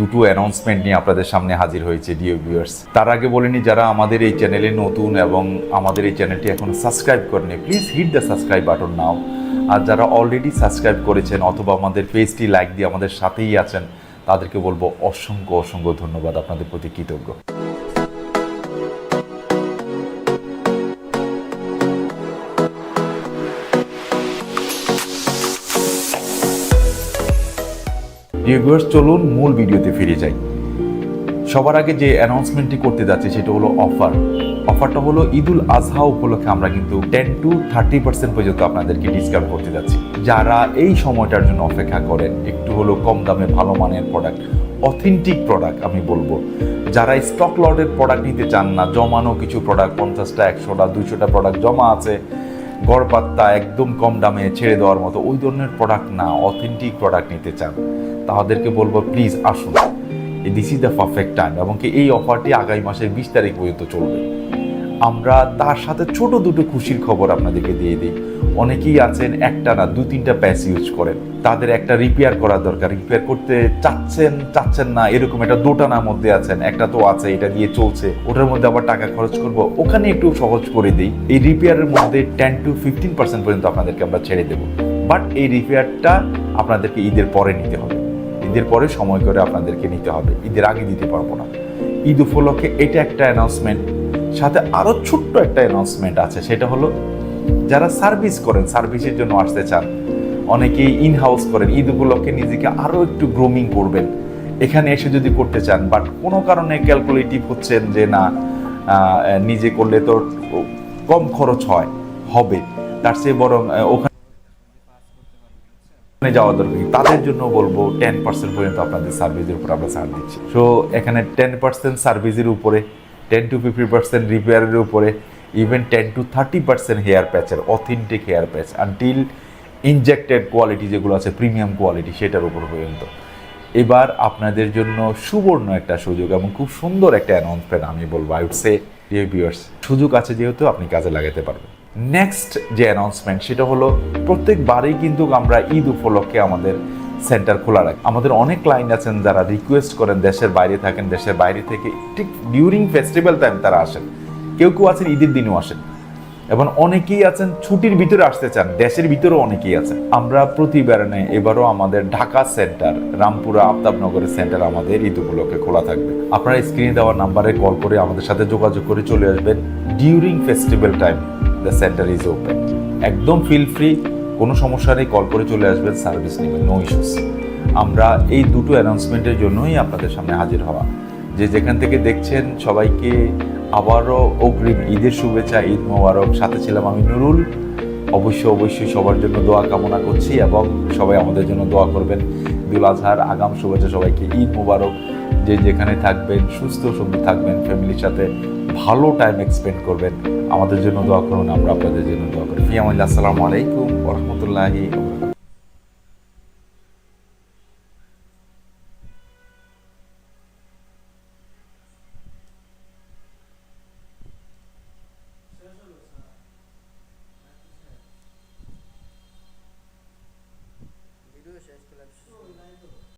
দুটো অ্যানাউন্সমেন্ট নিয়ে আপনাদের সামনে হাজির হয়েছে ডিও ভিউয়ার্স তার আগে বলিনি, যারা আমাদের এই চ্যানেলে নতুন এবং আমাদের এই চ্যানেলটি এখন সাবস্ক্রাইব করেনি please hit the subscribe button now আর যারা অলরেডি সাবস্ক্রাইব করেছেন অথবা আমাদের পেজটি লাইক দিয়ে আমাদের সাথেই আছেন, তাদেরকে বলব অসংখ্য অসংখ্য ধন্যবাদ, আপনাদের প্রতি কৃতজ্ঞ। ভিউয়ার্স চলুন মূল ভিডিওতে ফিরে যাই। সবার আগে যে অ্যানাউন্সমেন্টটি করতে যাচ্ছে, সেটা হলো অফার অফারটা হলো ঈদুল আজহা উপলক্ষে আমরা কিন্তু টেন টু থার্টি পার্সেন্ট পর্যন্ত আপনাদেরকে ডিসকাউন্ট করতে যাচ্ছি। যারা এই সময়টার জন্য অপেক্ষা করেন একটু হলো কম দামে ভালো মানের প্রোডাক্ট অথেন্টিক প্রোডাক্ট আমি বলব। যারা স্টক লটের প্রোডাক্ট নিতে চান না, জমানো কিছু প্রোডাক্ট পঞ্চাশটা, একশোটা, দুইশোটা প্রোডাক্ট জমা আছে গড়পাত্তা একদম কম দামে ছেড়ে দেওয়ার মতো ওই ধরনের প্রোডাক্ট না অথেন্টিক প্রোডাক্ট নিতে চান, তাদেরকে বলব প্লিজ আসুন। This is the perfect time এবং কি এই অফারটি আগামী মাসের বিশ তারিখ পর্যন্ত চলবে। আমরা তার সাথে ছোট দুটো খুশির খবর আপনাদেরকে দিয়ে দিই। অনেকেই আছেন একটা না দু তিনটা প্যাচ ইউজ করেন। তাদের একটা রিপেয়ার করা দরকার। রিপেয়ার করতে চাচ্ছেন চাচ্ছেন না, এরকম একটা দোটানার মধ্যে আছেন। একটা তো আছে, এটা দিয়ে চলছে। ওটার মধ্যে আবার টাকা খরচ করব। ওখানে একটু সহজ করে দিই। এই রিপেয়ারের মধ্যে টেন টু ফিফটিন পার্সেন্ট পর্যন্ত আপনাদেরকে আমরা ছেড়ে দেবো। বাট এই রিপেয়ারটা আপনাদেরকে ঈদের পরে নিতে হবে। ঈদের পরে সময় করে আপনাদেরকে নিতে হবে। ঈদের আগে দিতে পারব না। ঈদ উপলক্ষে এটা একটা অ্যানাউন্সমেন্ট সাথে আরও ছোট্ট একটা অ্যানাউন্সমেন্ট আছে, সেটা হলো যারা সার্ভিস করেন সার্ভিসের জন্য আসতে চান, অনেকেই ইন হাউস করেন, ঈদ উপলক্ষে নিজেকে আরও একটু গ্রোমিং করবেন। এখানে এসে যদি করতে চান বাট কোনো কারণে ক্যালকুলেটিভ হচ্ছেন যে না নিজে করলে তো কম খরচ হয়, হবে। তার চেয়ে বরং ওখানে যাওয়া দরকার। তাদের জন্য বলব টেন পার্সেন্ট পর্যন্ত আপনাদের সার্ভিসের উপর আমরা ছাড় দিচ্ছি। সো এখানে টেন পার্সেন্ট সার্ভিসের উপরে টেন টু ফিফটি পার্সেন্ট রিপেয়ারের উপরে even ten to thirty percent hair প্যাচের authentic hair patch until injected quality যেগুলো আছে প্রিমিয়াম কোয়ালিটি সেটার উপর পর্যন্ত এবার আপনাদের জন্য সুবর্ণ একটা সুযোগ এবং খুব সুন্দর একটা অ্যানাউন্সমেন্ট আমি বলব আই উড সে ভিউয়ার্স সুযোগ আছে যেহেতু আপনি কাজে লাগাতে পারবেন। নেক্সট যে অ্যানাউন্সমেন্ট সেটা হলো, প্রত্যেকবারই কিন্তু আমরা ঈদ উপলক্ষে আমাদের সেন্টার খোলা রাখি। আমাদের অনেক ক্লায়েন্ট আছেন যারা রিকোয়েস্ট করেন দেশের বাইরে থাকেন, দেশের বাইরে থেকে ঠিক ডিউরিং ফেস্টিভ্যাল টাইম তারা আসেন। কেউ কেউ আছেন, ঈদের দিনও আসেন। এবং অনেকেই আছেন, ছুটির ভিতরে আসতে চান, দেশের ভিতরেও অনেকেই আছেন। আমরা প্রতিবার নেই এবারও আমাদের ঢাকা সেন্টার রামপুরা আফতাবনগরের সেন্টার আমাদের ঈদ উপলক্ষে খোলা থাকবে। আপনারা স্ক্রিনে দেওয়া নাম্বারে কল করে আমাদের সাথে যোগাযোগ করে চলে আসবেন। During festival time the centre is open একদম ফিল ফ্রি কোনো সমস্যা নেই কল করে চলে আসবেন সার্ভিস নেবেন নো ইস্যুস আমরা এই দুটো অ্যানাউন্সমেন্টের জন্যই আপনাদের সামনে হাজির হওয়া। যে যেখান থেকে দেখছেন সবাইকে আবারও অগ্রিম ঈদের শুভেচ্ছা, ঈদ মোবারক। সাথে ছিলাম আমি নুরুল। অবশ্যই অবশ্যই সবার জন্য দোয়া কামনা করছি এবং সবাই আমাদের জন্য দোয়া করবেন। দুল আজহার, আগাম শুভেচ্ছা সবাইকে, ঈদ মোবারক। যে যেখানে থাকবেন, সুস্থ, সুন্দর থাকবেন, ফ্যামিলির সাথে ভালো টাইম এক্সপেন্ড করবেন, আমাদের জন্য দোয়া করুন, আমরা আপনাদের জন্য দোয়া করি। ফিয়ামাল্লা আসসালামু আলাইকুম। ওরহমতুল্লাহি